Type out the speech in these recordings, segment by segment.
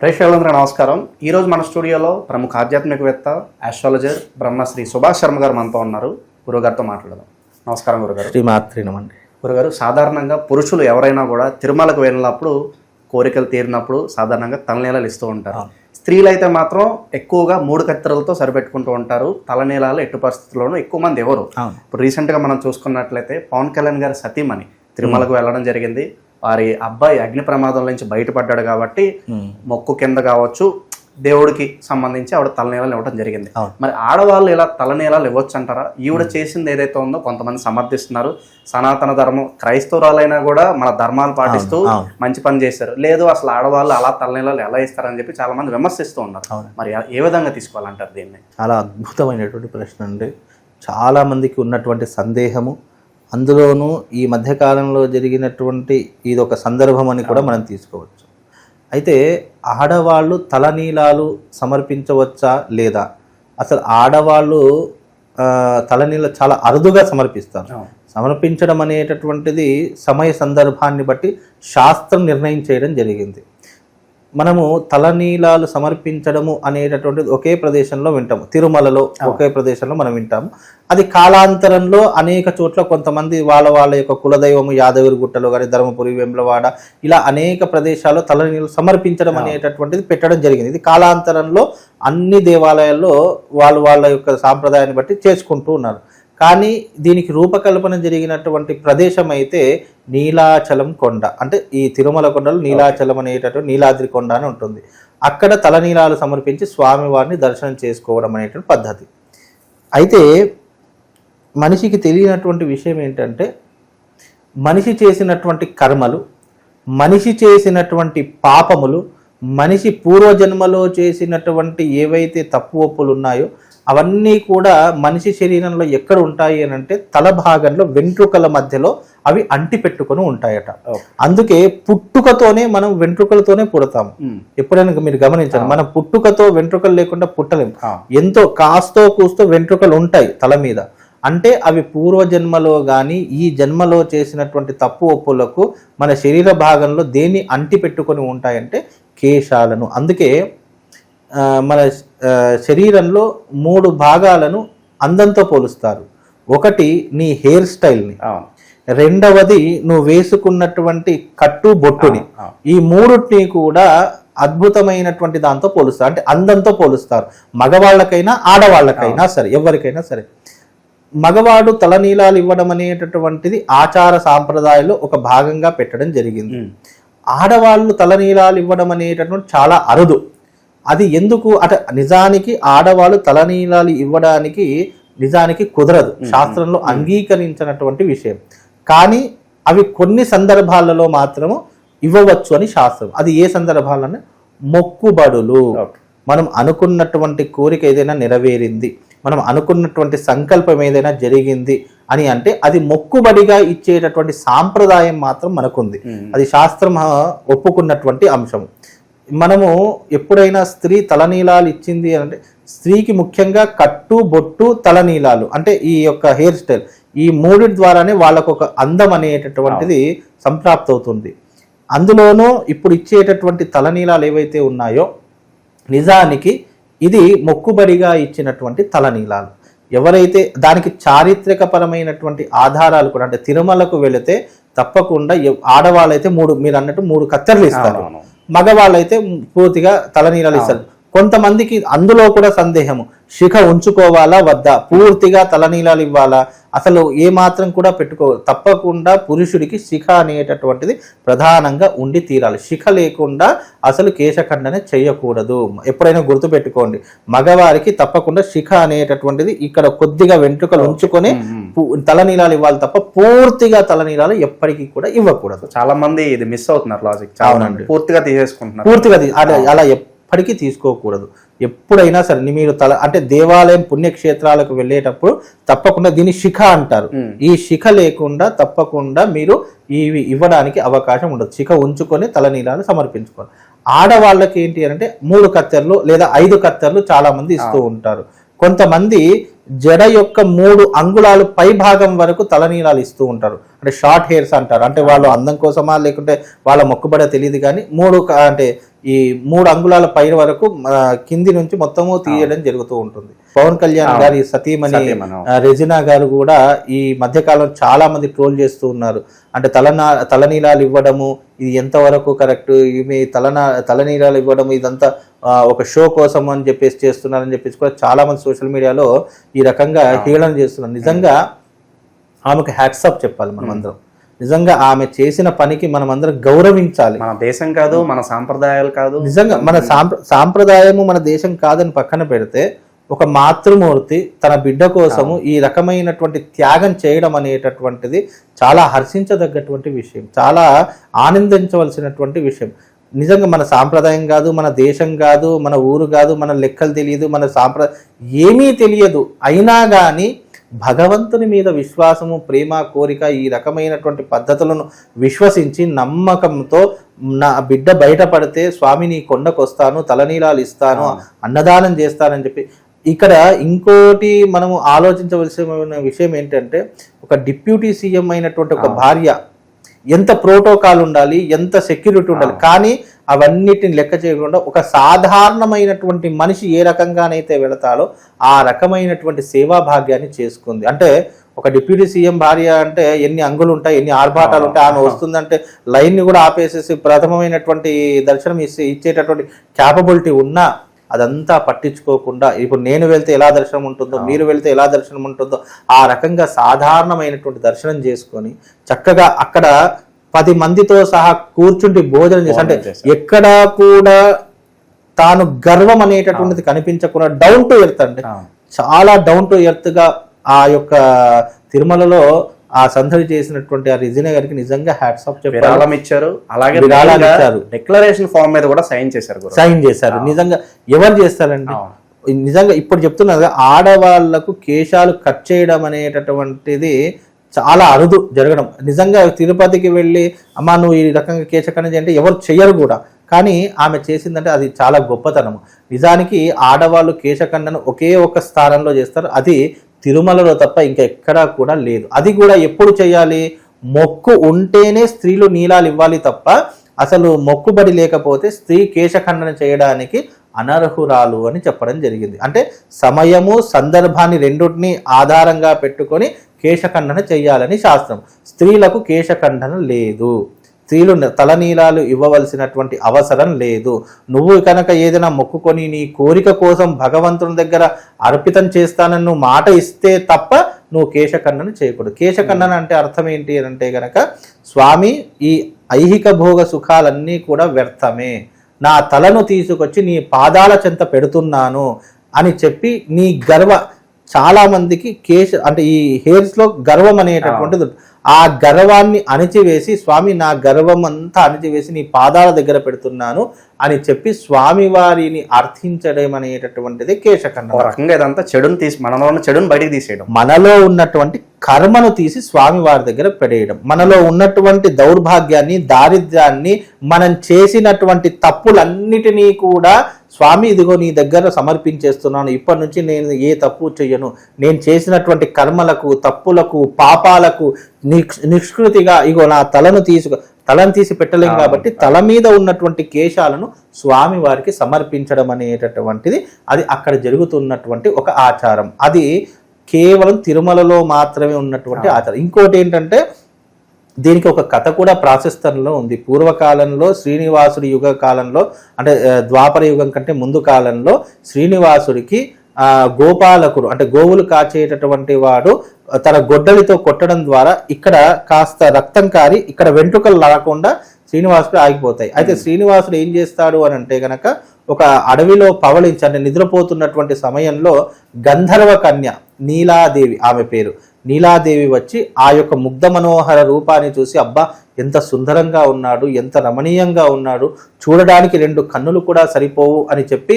ప్రేక్షకులందరూ నమస్కారం. ఈరోజు మన స్టూడియోలో ప్రముఖ ఆధ్యాత్మికవేత్త ఆస్ట్రాలజర్ బ్రహ్మశ్రీ సుభాష్ శర్మ గారు మనతో ఉన్నారు. గురుగారితో మాట్లాడదాం. నమస్కారం గురుగారు. శ్రీమాత్రినమండి గురుగారు సాధారణంగా పురుషులు ఎవరైనా కూడా తిరుమలకు వెళ్ళినప్పుడు కోరికలు తీరినప్పుడు సాధారణంగా తలనీలాలు ఇస్తూ ఉంటారు. స్త్రీలు అయితే మాత్రం ఎక్కువగా మూడు కత్తెరలతో సరిపెట్టుకుంటూ ఉంటారు. తలనీలాలు ఎట్టి పరిస్థితుల్లోనూ ఎక్కువ మంది ఎవరు? ఇప్పుడు రీసెంట్గా మనం చూసుకున్నట్లయితే పవన్ కళ్యాణ్ గారి సతీమణి తిరుమలకు వెళ్ళడం జరిగింది. వారి అబ్బాయి అగ్ని ప్రమాదం నుంచి బయటపడ్డాడు కాబట్టి మొక్కు కింద కావచ్చు దేవుడికి సంబంధించి ఆవిడ తలనీలాలు ఇవ్వడం జరిగింది. మరి ఆడవాళ్ళు ఇలా తలనీలాలు ఇవ్వచ్చు అంటారా ఈవిడ చేసింది ఏదైతే ఉందో కొంతమంది సమర్థిస్తున్నారు. సనాతన ధర్మం క్రైస్తవురాలైనా కూడా మన ధర్మాలు పాటిస్తూ. మంచి పని చేశారు. లేదు అసలు ఆడవాళ్ళు అలా తలనీలాలు ఎలా ఇస్తారని చెప్పి చాలా మంది విమర్శిస్తూ ఉన్నారు. మరి ఏ విధంగా తీసుకోవాలంటారు దీన్ని? చాలా అద్భుతమైనటువంటి ప్రశ్న అండి. చాలామందికి ఉన్నటువంటి సందేహము అందులోనూ ఈ మధ్యకాలంలో జరిగినటువంటి ఇది ఒక సందర్భం అని కూడా మనం తీసుకోవచ్చు. అయితే ఆడవాళ్ళు తలనీలాలు సమర్పించవచ్చా లేదా? అసలు ఆడవాళ్ళు తలనీళ్ళు చాలా అరుదుగా సమర్పిస్తారు. సమర్పించడం అనేటటువంటిది సమయ సందర్భాన్ని బట్టి శాస్త్రం నిర్ణయం చేయడం జరిగింది. మనము తలనీలాలు సమర్పించడము అనేటటువంటిది ఒకే ప్రదేశంలో వింటాము. తిరుమలలో ఒకే ప్రదేశంలో మనం వింటాము. అది కాలాంతరంలో అనేక చోట్ల కొంతమంది వాళ్ళ వాళ్ళ యొక్క కులదైవము యాదగిరి గుట్టలో కానీ ధర్మపురి వెంబలవాడ ఇలా అనేక ప్రదేశాల్లో తలనీళ్ళు సమర్పించడం అనేటటువంటిది పెట్టడం జరిగింది. ఇది కాలాంతరంలో అన్ని దేవాలయాల్లో వాళ్ళు వాళ్ళ యొక్క సాంప్రదాయాన్ని బట్టి చేసుకుంటూ ఉన్నారు. కానీ దీనికి రూపకల్పన జరిగినటువంటి ప్రదేశం అయితే నీలాచలం కొండ. అంటే ఈ తిరుమల కొండలో నీలాచలం అనేటటువంటి నీలాద్రి కొండ అని ఉంటుంది. అక్కడ తలనీలాలు సమర్పించి స్వామివారిని దర్శనం చేసుకోవడం అనేటువంటి పద్ధతి. అయితే మనిషికి తెలియనటువంటి విషయం ఏంటంటే మనిషి చేసినటువంటి కర్మలు మనిషి చేసినటువంటి పాపములు మనిషి పూర్వజన్మలో చేసినటువంటి ఏవైతే తప్పు ఒప్పులు ఉన్నాయో అవన్నీ కూడా మనిషి శరీరంలో ఎక్కడ ఉంటాయి అని అంటే తల భాగంలో వెంట్రుకల మధ్యలో అవి అంటి పెట్టుకొని ఉంటాయట. అందుకే పుట్టుకతోనే మనం వెంట్రుకలతోనే పుడతాము. ఎప్పుడైనా మీరు గమనించండి మనం పుట్టుకతో వెంట్రుకలు లేకుండా పుట్టలేము. ఎంతో కాస్తో కూస్తో వెంట్రుకలు ఉంటాయి తల మీద అంటే అవి పూర్వజన్మలో కానీ ఈ జన్మలో చేసినటువంటి తప్పు ఒప్పులకు మన శరీర భాగంలో దేన్ని అంటి పెట్టుకొని ఉంటాయంటే కేశాలను అందుకే మన శరీరంలో మూడు భాగాలను అందంతో పోలుస్తారు. ఒకటి నీ హెయిర్ స్టైల్ని. రెండవది నువ్వు వేసుకున్నటువంటి కట్టు బొట్టుని. ఈ మూడుటిని కూడా అద్భుతమైనటువంటి దాంతో పోలుస్తారు. అంటే అందంతో పోలుస్తారు. మగవాళ్ళకైనా ఆడవాళ్ళకైనా సరే ఎవరికైనా సరే. మగవాడు తలనీలాలు ఇవ్వడం అనేటటువంటిది ఆచార సాంప్రదాయాల్లో ఒక భాగంగా పెట్టడం జరిగింది. ఆడవాళ్ళు తలనీలాలు ఇవ్వడం అనేటటువంటి చాలా అరుదు. అది ఎందుకు? అట నిజానికి ఆడవాళ్ళు తలనీలాలు ఇవ్వడానికి నిజానికి కుదరదు. శాస్త్రంలో అంగీకరించినటువంటి విషయం. కానీ అవి కొన్ని సందర్భాలలో మాత్రము ఇవ్వవచ్చు అని శాస్త్రం. అది ఏ సందర్భాలను? మొక్కుబడులు. మనం అనుకున్నటువంటి కోరిక ఏదైనా నెరవేరింది మనం అనుకున్నటువంటి సంకల్పం ఏదైనా జరిగింది అని అంటే అది మొక్కుబడిగా ఇచ్చేటటువంటి సాంప్రదాయం మాత్రం మనకుంది. అది శాస్త్రం ఒప్పుకున్నటువంటి అంశం మనము ఎప్పుడైనా స్త్రీ తలనీలాలు ఇచ్చింది అంటే స్త్రీకి ముఖ్యంగా కట్టు బొట్టు తలనీలాలు అంటే ఈ యొక్క హెయిర్ స్టైల్. ఈ మూడిటి ద్వారానే వాళ్ళకు ఒక అందం అనేటటువంటిది సంప్రాప్త అవుతుంది అందులోనూ ఇప్పుడు ఇచ్చేటటువంటి తలనీలాలు ఏవైతే ఉన్నాయో నిజానికి ఇది మొక్కుబడిగా ఇచ్చినటువంటి తలనీలాలు. ఎవరైతే దానికి చారిత్రకపరమైనటువంటి ఆధారాలు కూడా అంటే తిరుమలకు వెళితే తప్పకుండా ఆడవాళ్ళైతే మూడు మీరు అన్నట్టు మూడు కత్తెరలు ఇస్తారు. మగవాళ్ళు మగవాళ్ళైతే పూర్తిగా తలనీలాలు ఇస్తారు. కొంతమందికి అందులో కూడా సందేహము. శిఖ ఉంచుకోవాలా? వద్దా? పూర్తిగా తలనీలాలు ఇవ్వాలా? అసలు ఏ మాత్రం కూడా పెట్టుకో తప్పకుండా పురుషుడికి శిఖ అనేటటువంటిది ప్రధానంగా ఉండి తీరాలి. శిఖ లేకుండా అసలు కేశఖండన చేయకూడదు. ఎప్పుడైనా గుర్తుపెట్టుకోండి. మగవారికి తప్పకుండా శిఖ అనేటటువంటిది ఇక్కడ కొద్దిగా వెంట్రుకలు ఉంచుకొని తలనీలాలు ఇవ్వాలి తప్ప పూర్తిగా తలనీలాలు ఎప్పటికీ కూడా ఇవ్వకూడదు. చాలా మంది ఇది మిస్ అవుతున్నారు లాజిక్ చాలా పూర్తిగా తీసేసుకుంటున్నారు. పూర్తిగా అలా ఎప్పటికీ తీసుకోకూడదు. ఎప్పుడైనా సరే మీరు తల అంటే దేవాలయం పుణ్యక్షేత్రాలకు వెళ్ళేటప్పుడు తప్పకుండా దీన్ని శిఖ అంటారు. ఈ శిఖ లేకుండా తప్పకుండా మీరు ఇవి ఇవ్వడానికి అవకాశం ఉండదు. శిఖ ఉంచుకొని తలనీలాలు సమర్పించుకోవాలి. ఆడవాళ్ళకి ఏంటి అంటే మూడు కత్తెరలు లేదా ఐదు కత్తెరలు చాలా మంది ఇస్తూ ఉంటారు. కొంతమంది జడ యొక్క మూడు అంగుళాలు పై భాగం వరకు తలనీలాలు ఇస్తూ ఉంటారు. అంటే షార్ట్ హెయిర్స్ అంటారు. అంటే వాళ్ళు అందం కోసమా లేకుంటే వాళ్ళ మొక్కుబడ తెలియదు కానీ మూడు అంటే ఈ మూడు అంగుళాల పై వరకు కింది నుంచి మొత్తము తీయడం జరుగుతూ ఉంటుంది. పవన్ కళ్యాణ్ గారి సతీమణి రెజినా గారు కూడా ఈ మధ్యకాలం చాలా మంది ట్రోల్ చేస్తూ ఉన్నారు. అంటే తలనా తలనీలాలు ఇవ్వడము ఇది ఎంతవరకు కరెక్ట్ ఇవి తలనా తలనీలాలు ఇవ్వడం ఇదంతా ఒక షో కోసం అని చెప్పేసి చేస్తున్నారని చెప్పేసి కూడా చాలా మంది సోషల్ మీడియాలో ఈ రకంగా హేళన చేస్తున్నారు. నిజంగా ఆమెకు హ్యాట్సప్ చెప్పాలి మనం అందరం నిజంగా ఆమె చేసిన పనికి మనం అందరం గౌరవించాలి. మన దేశం కాదు మన సాంప్రదాయాలు కాదు. నిజంగా మన సాంప్ర సాంప్రదాయము మన దేశం కాదని పక్కన పెడితే ఒక మాతృమూర్తి తన బిడ్డ కోసము ఈ రకమైనటువంటి త్యాగం చేయడం అనేటటువంటిది చాలా హర్షించదగ్గటువంటి విషయం. చాలా ఆనందించవలసినటువంటి విషయం. నిజంగా మన సాంప్రదాయం కాదు మన దేశం కాదు మన ఊరు కాదు మన లెక్కలు తెలియదు మన సాంప్రదాయం ఏమీ తెలియదు. అయినా కానీ భగవంతుని మీద విశ్వాసము ప్రేమ కోరిక ఈ రకమైనటువంటి పద్ధతులను విశ్వసించి నమ్మకంతో నా బిడ్డ బయటపడితే స్వామి నీ కొండకొస్తాను తలనీలాలు ఇస్తాను అన్నదానం చేస్తానని చెప్పి. ఇక్కడ ఇంకోటి మనము ఆలోచించవలసిన విషయం ఏంటంటే ఒక డిప్యూటీ సీఎం అయినటువంటి ఒక భార్య ఎంత ప్రోటోకాల్ ఉండాలి ఎంత సెక్యూరిటీ ఉండాలి కానీ అవన్నిటిని లెక్క చేయకుండా ఒక సాధారణమైనటువంటి మనిషి ఏ రకంగానైతే వెళతాడో ఆ రకమైనటువంటి సేవా భాగ్యాన్ని చేసుకుంది. అంటే ఒక డిప్యూటీ సీఎం భార్య అంటే ఎన్ని అంగులు ఉంటాయి ఎన్ని ఆర్భాటాలు ఉంటాయి ఆమె వస్తుందంటే లైన్ని కూడా ఆపేసేసి ప్రథమమైనటువంటి దర్శనం ఇచ్చే ఇచ్చేటటువంటి క్యాపబిలిటీ ఉన్నా అదంతా పట్టించుకోకుండా ఇప్పుడు నేను వెళ్తే ఎలా దర్శనం ఉంటుందో మీరు వెళ్తే ఎలా దర్శనం ఉంటుందో ఆ రకంగా సాధారణమైనటువంటి దర్శనం చేసుకొని చక్కగా అక్కడ పది మందితో సహా కూర్చుండి భోజనం చేసి అంటే ఎక్కడా కూడా తాను గర్వం అనేటటువంటిది కనిపించకుండా డౌన్ టు ఎర్త్ ఆ. చాలా డౌన్ టు ఎర్త్గా ఆ యొక్క తిరుమలలో ఆ సందడి చేసినటువంటి ఆ రిజినా గారికి నిజంగా హ్యాట్స్ ఆఫ్ విరాళం ఇచ్చారు. అలాగే విరాళాలు ఇచ్చారు. డిక్లరేషన్ ఫామ్ మీద కూడా సైన్ చేశారు సైన్ చేశారు. నిజంగా ఎవరు చేస్తారండి. నిజంగా ఇప్పుడు చెప్తున్నారు ఆడవాళ్ళకు కేశాలు కట్ చేయడం అనేటటువంటిది చాలా అరుదు జరగడం. నిజంగా తిరుపతికి వెళ్ళి అమ్మా నువ్వు ఈ రకంగా కేశఖండన అంటే ఎవరు చెయ్యరు కూడా. కానీ ఆమె చేసిందంటే అది చాలా గొప్పతనం. నిజానికి ఆడవాళ్ళు కేశఖండన ఒకే ఒక స్థానంలో చేస్తారు. అది తిరుమలలో తప్ప ఇంకా ఎక్కడా కూడా లేదు. అది కూడా ఎప్పుడు చేయాలి? మొక్కు ఉంటేనే స్త్రీలు నీలాలు ఇవ్వాలి తప్ప అసలు మొక్కుబడి లేకపోతే స్త్రీ కేశఖండన చేయడానికి అనర్హురాలు అని చెప్పడం జరిగింది. అంటే సమయము సందర్భాన్ని రెండింటిని ఆధారంగా పెట్టుకొని కేశఖండన చేయాలని శాస్త్రం. స్త్రీలకు కేశఖండన లేదు. స్త్రీలు తలనీలాలు ఇవ్వవలసినటువంటి అవసరం లేదు. నువ్వు కనుక ఏదైనా మొక్కుకొని నీ కోరిక కోసం భగవంతుని దగ్గర అర్పితం చేస్తానని నువ్వు మాట ఇస్తే తప్ప నువ్వు కేశఖండన చేయకూడదు. కేశఖండన అంటే అర్థం ఏంటి అని అంటే గనక స్వామి ఈ ఐహిక భోగ సుఖాలన్నీ కూడా వ్యర్థమే. నా తలను తీసుకొచ్చి నీ పాదాల చెంత పెడుతున్నాను అని చెప్పి నీ గర్వ చాలా మందికి కేశ అంటే ఈ హెయిర్స్లో గర్వం అనేటటువంటిది. ఆ గర్వాన్ని అణిచివేసి స్వామి నా గర్వం అంతా అణిచివేసి నీ పాదాల దగ్గర పెడుతున్నాను అని చెప్పి స్వామి వారిని అర్థించడం అనేటటువంటిది ఒక రకంగా ఇదంతా చెడుని తీసి మనలో ఉన్న చెడుని బయటికి తీసేయడం. మనలో ఉన్నటువంటి కర్మను తీసి స్వామి వారి దగ్గర పెడేయడం. మనలో ఉన్నటువంటి దౌర్భాగ్యాన్ని దారిద్ర్యాన్ని మనం చేసినటువంటి తప్పులన్నిటినీ కూడా స్వామి ఇదిగో నీ దగ్గర సమర్పించేస్తున్నాను. ఇప్పటి నుంచి నేను ఏ తప్పు చెయ్యను. నేను చేసినటువంటి కర్మలకు తప్పులకు పాపాలకు నిష్కృతిగా ఇగో నా తలను తీసుకు తలను తీసి పెట్టలేం కాబట్టి తల మీద ఉన్నటువంటి కేశాలను స్వామి వారికి సమర్పించడం అనేటటువంటిది అది అక్కడ జరుగుతున్నటువంటి ఒక ఆచారం. అది కేవలం తిరుమలలో మాత్రమే ఉన్నటువంటి ఆచారం. ఇంకోటి ఏంటంటే దీనికి ఒక కథ కూడా ప్రాశస్తంలో ఉంది. పూర్వకాలంలో శ్రీనివాసుడి యుగ కాలంలో అంటే ద్వాపర యుగం కంటే ముందు కాలంలో శ్రీనివాసుడికి ఆ గోపాలకుడు అంటే గోవులు కాచేటటువంటి వాడు తన గొడ్డలితో కొట్టడం ద్వారా ఇక్కడ కాస్త రక్తం కారి ఇక్కడ వెంట్రుకలు రాకుండా శ్రీనివాసుడు ఆగిపోతాయి. అయితే శ్రీనివాసుడు ఏం చేస్తాడు అని అంటే గనక ఒక అడవిలో పవళించి అంటే నిద్రపోతున్నటువంటి సమయంలో గంధర్వ కన్య నీలాదేవి ఆమె పేరు. నీలాదేవి వచ్చి ఆ యొక్క ముగ్ధ మనోహర రూపాన్ని చూసి అబ్బా ఎంత సుందరంగా ఉన్నాడు ఎంత రమణీయంగా ఉన్నాడు చూడడానికి రెండు కన్నులు కూడా సరిపోవు అని చెప్పి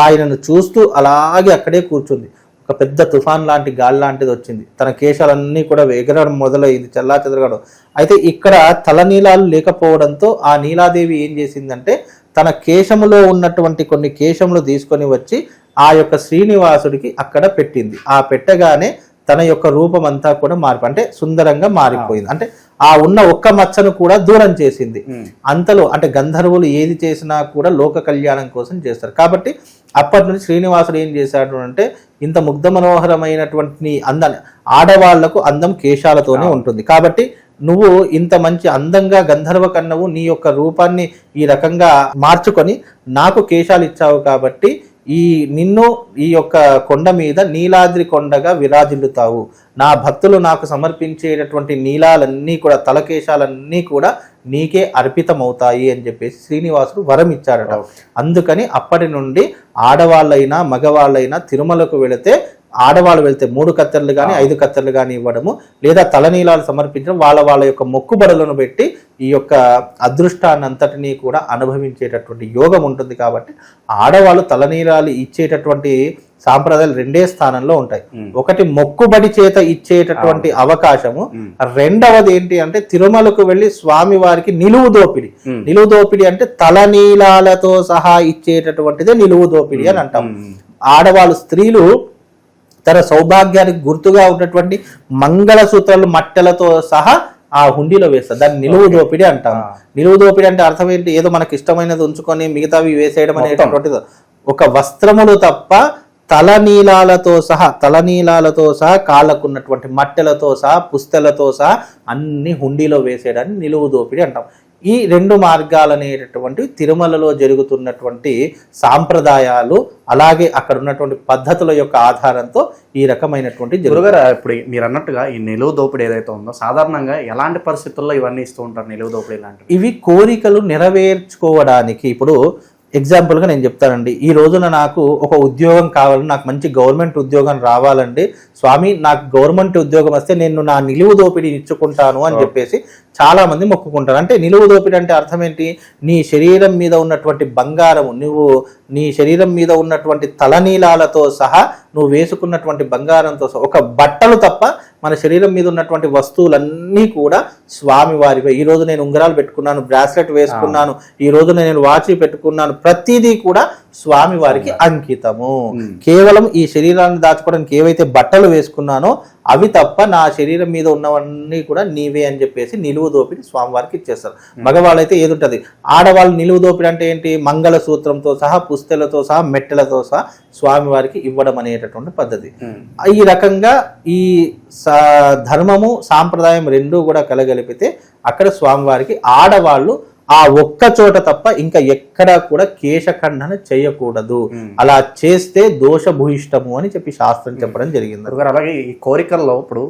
ఆయనను చూస్తూ అలాగే అక్కడే కూర్చుంది. ఒక పెద్ద తుఫాన్ లాంటి గాలి లాంటిది వచ్చింది. తన కేశాలన్నీ కూడా ఎగరడం మొదలైంది చల్లా చెదరగడం అయితే ఇక్కడ తలనీలాలు లేకపోవడంతో ఆ నీలాదేవి ఏం చేసిందంటే తన కేశములో ఉన్నటువంటి కొన్ని కేశములు తీసుకొని వచ్చి ఆ యొక్క శ్రీనివాసుడికి అక్కడ పెట్టింది. ఆ పెట్టగానే తన యొక్క రూపం అంతా కూడా మారి అంటే సుందరంగా మారిపోయింది. అంటే ఆ ఉన్న ఒక్క మచ్చను కూడా దూరం చేసింది. అంతలో అంటే గంధర్వులు ఏది చేసినా కూడా లోక కళ్యాణం కోసం చేస్తారు. కాబట్టి అప్పటి నుంచి శ్రీనివాసుడు ఏం చేశాడు అంటే ఇంత ముగ్ధ మనోహరమైనటువంటి నీ అందాన్ని ఆడవాళ్ళకు అందం కేశాలతోనే ఉంటుంది. కాబట్టి నువ్వు ఇంత మంచి అందంగా గంధర్వ కన్నవు నీ యొక్క రూపాన్ని ఈ రకంగా మార్చుకొని నాకు కేశాలు ఇచ్చావు కాబట్టి ఈ నిన్ను ఈ యొక్క కొండ మీద నీలాద్రి కొండగా విరాజిల్లుతావు. నా భక్తులు నాకు సమర్పించేటటువంటి నీలాలన్నీ కూడా తలకేశాలన్నీ కూడా నీకే అర్పితమవుతాయి అని చెప్పేసి శ్రీనివాసుడు వరం ఇచ్చాడట అందుకని అప్పటి నుండి ఆడవాళ్ళైనా మగవాళ్ళైనా తిరుమలకు వెళితే ఆడవాళ్ళు వెళ్తే మూడు కత్తెరలు కానీ ఐదు కత్తెరలు కానీ ఇవ్వడము లేదా తలనీలాలు సమర్పించడం వాళ్ళ వాళ్ళ యొక్క మొక్కుబడులను పెట్టి ఈ యొక్క అదృష్టాన్ని అంతటినీ కూడా అనుభవించేటటువంటి యోగం ఉంటుంది కాబట్టి ఆడవాళ్ళు తలనీలాలు ఇచ్చేటటువంటి సాంప్రదాయాలు రెండే స్థానంలో ఉంటాయి. ఒకటి మొక్కుబడి చేత ఇచ్చేటటువంటి అవకాశము రెండవది ఏంటి అంటే తిరుమలకు వెళ్ళి స్వామి వారికి నిలువు దోపిడి. నిలువు దోపిడి అంటే తలనీలాలతో సహా ఇచ్చేటటువంటిదే నిలువు దోపిడి అని అంటాం. ఆడవాళ్ళు స్త్రీలు తన సౌభాగ్యానికి గుర్తుగా ఉన్నటువంటి మంగళసూత్రాలు మట్టెలతో సహా ఆ హుండీలో వేస్తారు. దాన్ని నిలువు దోపిడి అంటాం. నిలువు దోపిడి అంటే అర్థం ఏంటి? ఏదో మనకి ఇష్టమైనది ఉంచుకొని మిగతావి వేసేయడం అనేటటువంటిది. ఒక వస్త్రములు తప్ప తలనీలాలతో సహా తలనీలాలతో సహా కాళ్ళకున్నటువంటి మట్టెలతో సహా పుస్తెలతో సహా అన్ని హుండీలో వేసేయడాన్ని నిలువు దోపిడి అంటాం. ఈ రెండు మార్గాలు అనేటటువంటి తిరుమలలో జరుగుతున్నటువంటి సాంప్రదాయాలు అలాగే అక్కడ ఉన్నటువంటి పద్ధతుల యొక్క ఆధారంతో ఈ రకమైనటువంటి గురుగారు ఇప్పుడు మీరు అన్నట్టుగా ఈ నిలువు దోపిడీ ఏదైతే ఉందో సాధారణంగా ఎలాంటి పరిస్థితుల్లో ఇవన్నీ ఇస్తూ ఉంటారు నిలువు దోపిడీ లాంటివి? ఇవి కోరికలు నెరవేర్చుకోవడానికి ఇప్పుడు ఎగ్జాంపుల్గా నేను చెప్తానండి. ఈ రోజున నాకు ఒక ఉద్యోగం కావాలి నాకు మంచి గవర్నమెంట్ ఉద్యోగం రావాలండి. స్వామి నాకు గవర్నమెంట్ ఉద్యోగం వస్తే నేను నా నిలువు దోపిడీ ఇచ్చుకుంటాను అని చెప్పేసి చాలా మంది మొక్కుకుంటారు. అంటే నిలువు దోపిడీ అంటే అర్థం ఏంటి? నీ శరీరం మీద ఉన్నటువంటి బంగారము నువ్వు నీ శరీరం మీద ఉన్నటువంటి తలనీలాలతో సహా నువ్వు వేసుకున్నటువంటి బంగారంతో సహా ఒక బట్టలు తప్ప మన శరీరం మీద ఉన్నటువంటి వస్తువులన్నీ కూడా స్వామి వారివే ఈ రోజు నేను ఉంగరాలు పెట్టుకున్నాను బ్రాస్లెట్ వేసుకున్నాను ఈ రోజు నేను వాచి పెట్టుకున్నాను. ప్రతిదీ కూడా స్వామి వారికి అంకితము. కేవలం ఈ శరీరాన్ని దాచుకోవడానికి ఏవైతే బట్టలు వేసుకున్నానో అవి తప్ప నా శరీరం మీద ఉన్నవన్నీ కూడా నీవే అని చెప్పేసి నిలువు దోపిడి స్వామివారికి ఇచ్చేస్తారు. మగవాళ్ళైతే ఏది ఉంటుంది ఆడవాళ్ళు నిలువు దోపిడి అంటే ఏంటి? మంగళ సూత్రంతో సహా పుస్తెలతో సహా మెట్టెలతో సహా స్వామివారికి ఇవ్వడం అనేటటువంటి పద్ధతి. ఈ రకంగా ఈ ధర్మము సాంప్రదాయం రెండూ కూడా కలగలిపితే అక్కడ స్వామివారికి ఆడవాళ్ళు ఆ ఒక్క చోట తప్ప ఇంకా ఎక్కడా కూడా కేశఖండన చేయకూడదు. అలా చేస్తే దోషభూయిష్టము అని చెప్పి శాస్త్రం చెప్పడం జరిగింది. అలాగే ఈ కోరికల్లో ఇప్పుడు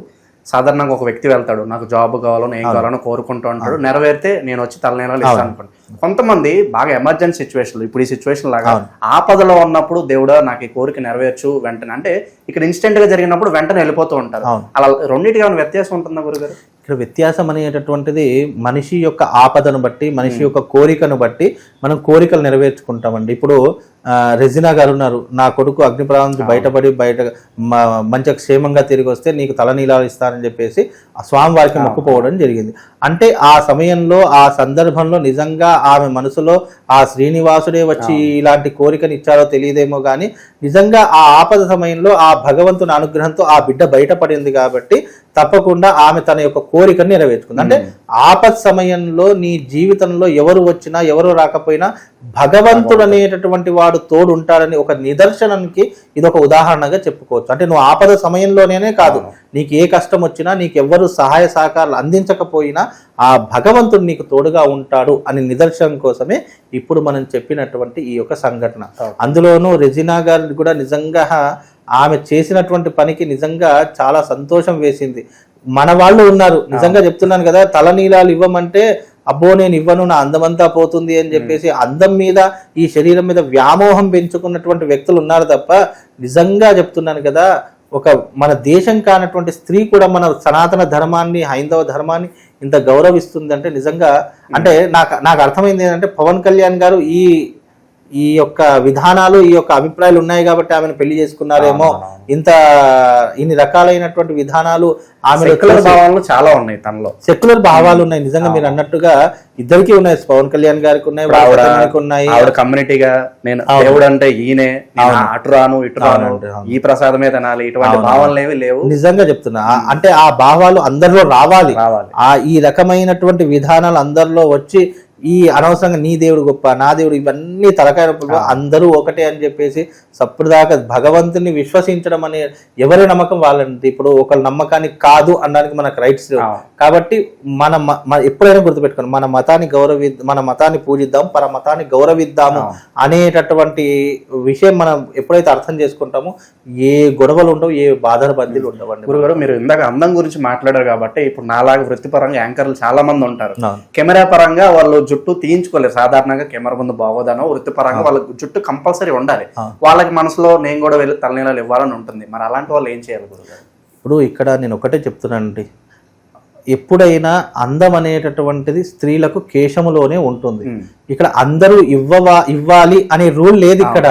సాధారణంగా ఒక వ్యక్తి వెళ్తాడు నాకు జాబ్ కావాలని ఏం కావాలని కోరుకుంటూ ఉంటాడు నెరవేరితే నేను వచ్చి తలనేలాలు ఇస్తాను అనుకోండి. కొంతమంది బాగా ఎమర్జెన్సీ సిచ్యువేషన్ ఇప్పుడు ఈ సిచ్యువేషన్ లాగా ఆపదలో ఉన్నప్పుడు దేవుడా నాకు ఈ కోరిక నెరవేర్చు వెంటనే. అంటే ఇక్కడ ఇన్స్టెంట్గా జరిగినప్పుడు వెంటనే వెళ్ళిపోతూ ఉంటారు. అలా రెండింటికి ఏమైనా వ్యత్యాసం ఉంటుందా గురుగారు? ఇక్కడ వ్యత్యాసం అనేటటువంటిది మనిషి యొక్క ఆపదను బట్టి మనిషి యొక్క కోరికను బట్టి మనం కోరికలు నెరవేర్చుకుంటామండి. ఇప్పుడు రెజినా గారు ఉన్నారు. నా కొడుకు అగ్నిప్రావం నుంచి బయటపడి బయట మంచిగా క్షేమంగా తిరిగి వస్తే నీకు తలనీలాలు ఇస్తానని చెప్పేసి ఆ స్వామివారికి మొక్కుపోవడం జరిగింది. అంటే ఆ సమయంలో ఆ సందర్భంలో నిజంగా ఆమె మనసులో ఆ శ్రీనివాసుడే వచ్చి ఇలాంటి కోరికని ఇచ్చారో తెలియదేమో కానీ నిజంగా ఆ ఆపద సమయంలో ఆ భగవంతుని అనుగ్రహంతో ఆ బిడ్డ బయటపడింది కాబట్టి తప్పకుండా ఆమె తన యొక్క కోరికను నెరవేర్చుకుంది. అంటే ఆపత్ సమయంలో నీ జీవితంలో ఎవరు వచ్చినా ఎవరు రాకపోయినా భగవంతుడు అనేటటువంటి వాడు తోడు ఉంటాడని ఒక నిదర్శనానికి ఇది ఒక ఉదాహరణగా చెప్పుకోవచ్చు. అంటే నువ్వు ఆపద సమయంలోనే కాదు నీకు ఏ కష్టం వచ్చినా నీకు ఎవ్వరు సహాయ సహకారాలు అందించకపోయినా ఆ భగవంతుడు నీకు తోడుగా ఉంటాడు అని నిదర్శనం కోసమే ఇప్పుడు మనం చెప్పినటువంటి ఈ యొక్క సంఘటన. అందులోనూ రెజినా గారు కూడా నిజంగా ఆమె చేసినటువంటి పనికి నిజంగా చాలా సంతోషం వేసింది. మన వాళ్ళు ఉన్నారు. నిజంగా చెప్తున్నాను కదా తలనీలాలు ఇవ్వమంటే అబ్బో నేను ఇవ్వను నా అందమంతా పోతుంది అని చెప్పేసి అందం మీద ఈ శరీరం మీద వ్యామోహం పెంచుకున్నటువంటి వ్యక్తులు ఉన్నారు తప్ప నిజంగా చెప్తున్నాను కదా ఒక మన దేశం కానటువంటి స్త్రీ కూడా మన సనాతన ధర్మాన్ని హైందవ ధర్మాన్ని ఇంత గౌరవిస్తుంది అంటే నిజంగా అంటే నాకు నాకు అర్థమైంది ఏంటంటే పవన్ కళ్యాణ్ గారు ఈ ఈ యొక్క విధానాలు ఈ యొక్క అభిప్రాయాలు ఉన్నాయి కాబట్టి ఆమెను పెళ్ళి చేసుకున్నారేమో. ఇంత ఇన్ని రకాలైనటువంటి విధానాలు ఆమె సెక్యులర్ భావాలు చాలా ఉన్నాయి తనలో. సెక్యులర్ భావాలు ఉన్నాయి. నిజంగా మీరు అన్నట్టుగా ఇద్దరికి ఉన్నాయి. పవన్ కళ్యాణ్ గారికి ఉన్నాయి ఉన్నాయి. ఆవిడ కమ్యూనిటీగా నేను దేవుడు అంటే ఈయనే అటు రాను ఇటు రాను. ఈ ప్రసాదమే తినాలి ఇటువంటి భావనలు ఏవి లేవు. నిజంగా చెప్తున్నా అంటే ఆ భావాలు అందరిలో రావాలి. ఆ ఈ రకమైనటువంటి విధానాలు అందరిలో వచ్చి ఈ అనవసరంగా నీ దేవుడు గొప్ప నా దేవుడు ఇవన్నీ తలకాయ అందరూ ఒకటే అని చెప్పేసి సప్పుడుదాకా భగవంతుని విశ్వసించడం అనే ఎవరి నమ్మకం వాళ్ళండి ఇప్పుడు ఒకళ్ళ నమ్మకానికి కాదు అనడానికి మనకు రైట్స్. కాబట్టి మన ఎప్పుడైనా గుర్తుపెట్టుకోండి మన మతాన్ని గౌరవి మన మతాన్ని పూజిద్దాం పర మతాన్ని గౌరవిద్దాము అనేటటువంటి విషయం మనం ఎప్పుడైతే అర్థం చేసుకుంటామో ఏ గొడవలు ఉండవు ఏ బాధల బందీలు ఉండవండి గురుగారు మీరు ఇందాక అందం గురించి మాట్లాడారు కాబట్టి ఇప్పుడు నాలాగా వృత్తిపరంగా యాంకర్లు చాలా మంది ఉంటారు. కెమెరా పరంగా వాళ్ళు జుట్టు తీయించుకోలేరు. సాధారణంగా కెమెరా ముందు బాగోదనో వృత్తిపరంగా వాళ్ళకి జుట్టు కంపల్సరీ ఉండాలి. వాళ్ళకి మనసులో నేను కూడా వెళ్ళి తలనీళ్ళు ఇవ్వాలని ఉంటుంది. మరి అలాంటి వాళ్ళు ఏం చేయాలి గురుగారు? ఇప్పుడు ఇక్కడ నేను ఒకటే చెప్తున్నానండి. ఎప్పుడైనా అందం అనేటటువంటిది స్త్రీలకు కేశములోనే ఉంటుంది. ఇక్కడ అందరూ ఇవ్వవా ఇవ్వాలి అనే రూల్ లేదు ఇక్కడ.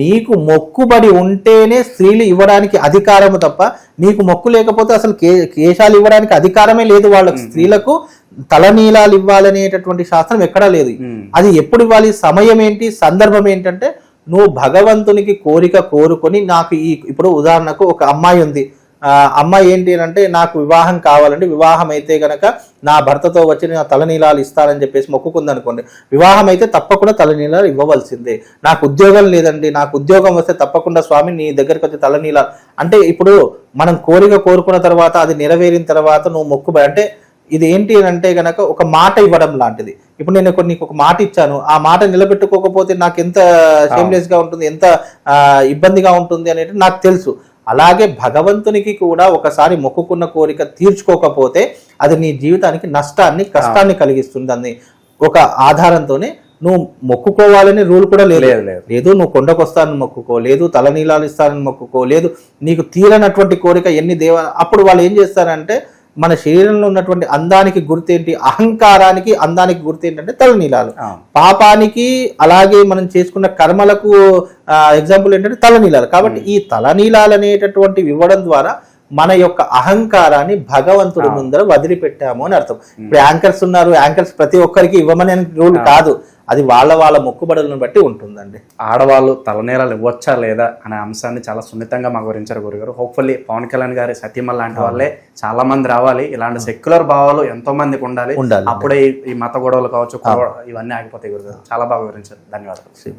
నీకు మొక్కుబడి ఉంటేనే స్త్రీలు ఇవ్వడానికి అధికారము తప్ప నీకు మొక్కు లేకపోతే అసలు కే కేశాలు ఇవ్వడానికి అధికారమే లేదు వాళ్ళకు. స్త్రీలకు తలనీలాలు ఇవ్వాలనేటటువంటి శాస్త్రం ఎక్కడా లేదు. అది ఎప్పుడు ఇవ్వాలి? సమయం ఏంటి? సందర్భం ఏంటంటే నువ్వు భగవంతునికి కోరిక కోరుకొని నాకు ఈ ఇప్పుడు ఉదాహరణకు ఒక అమ్మాయి ఉంది. అమ్మాయి ఏంటి అని అంటే నాకు వివాహం కావాలంటే వివాహం అయితే గనక నా భర్తతో వచ్చి నా తలనీలాలు ఇస్తానని చెప్పేసి మొక్కుకుంది అనుకోండి వివాహం అయితే తప్పకుండా తలనీలాలు ఇవ్వవలసిందే. నాకు ఉద్యోగం లేదండి నాకు ఉద్యోగం వస్తే తప్పకుండా స్వామి నీ దగ్గరికి వచ్చి తలనీలాలు. అంటే ఇప్పుడు మనం కోరిక కోరుకున్న తర్వాత అది నెరవేరిన తర్వాత నువ్వు మొక్కుబడి అంటే ఇది ఏంటి అని అంటే గనక ఒక మాట ఇవ్వడం లాంటిది. ఇప్పుడు నేను కొన్ని నీకు ఒక మాట ఇచ్చాను. ఆ మాట నిలబెట్టుకోకపోతే నాకు ఎంత షేమ్లెస్గా ఉంటుంది ఎంత ఇబ్బందిగా ఉంటుంది అనేది నాకు తెలుసు. అలాగే భగవంతునికి కూడా ఒకసారి మొక్కుకున్న కోరిక తీర్చుకోకపోతే అది నీ జీవితానికి నష్టాన్ని కష్టాన్ని కలిగిస్తుంది అని ఒక ఆధారంతోనే నువ్వు మొక్కుకోవాలని రూల్ కూడా లేదు. లేదు లేదు. లేదు నువ్వు కొండకు వస్తానని మొక్కుకో లేదు తలనీలాలు ఇస్తానని మొక్కుకో లేదు నీకు తీరనటువంటి కోరిక ఎన్ని దేవ అప్పుడు వాళ్ళు ఏం చేస్తారంటే మన శరీరంలో ఉన్నటువంటి అందానికి గుర్తేంటి? అహంకారానికి అందానికి గుర్తేంటంటే తలనీలాలు. పాపానికి అలాగే మనం చేసుకున్న కర్మలకు ఎగ్జాంపుల్ ఏంటంటే తలనీలాలు. కాబట్టి ఈ తలనీలాలు అనేటటువంటి ఇవ్వడం ద్వారా మన యొక్క అహంకారాన్ని భగవంతుడి ముందర వదిలిపెట్టాము అని అర్థం. ఇప్పుడు యాంకర్స్ ఉన్నారు యాంకర్స్ ప్రతి ఒక్కరికి ఇవ్వమని రూల్ కాదు. అది వాళ్ళ వాళ్ళ మొక్కుబడులను బట్టి ఉంటుందండి. ఆడవాళ్ళు తలనేరాలు ఇవ్వచ్చా లేదా అనే అంశాన్ని చాలా సున్నితంగా మాకు వివరించారు గురుగారు. హోప్ఫుల్లీ పవన్ కళ్యాణ్ గారి సత్యమల్ లాంటి వాళ్ళే చాలా మంది రావాలి. ఇలాంటి సెక్యులర్ భావాలు ఎంతో మందికి ఉండాలి. అప్పుడే ఈ- మత గొడవలు కావచ్చు ఇవన్నీ ఆగిపోతాయి గురుగారు. చాలా బాగా వివరించారు. ధన్యవాదాలు.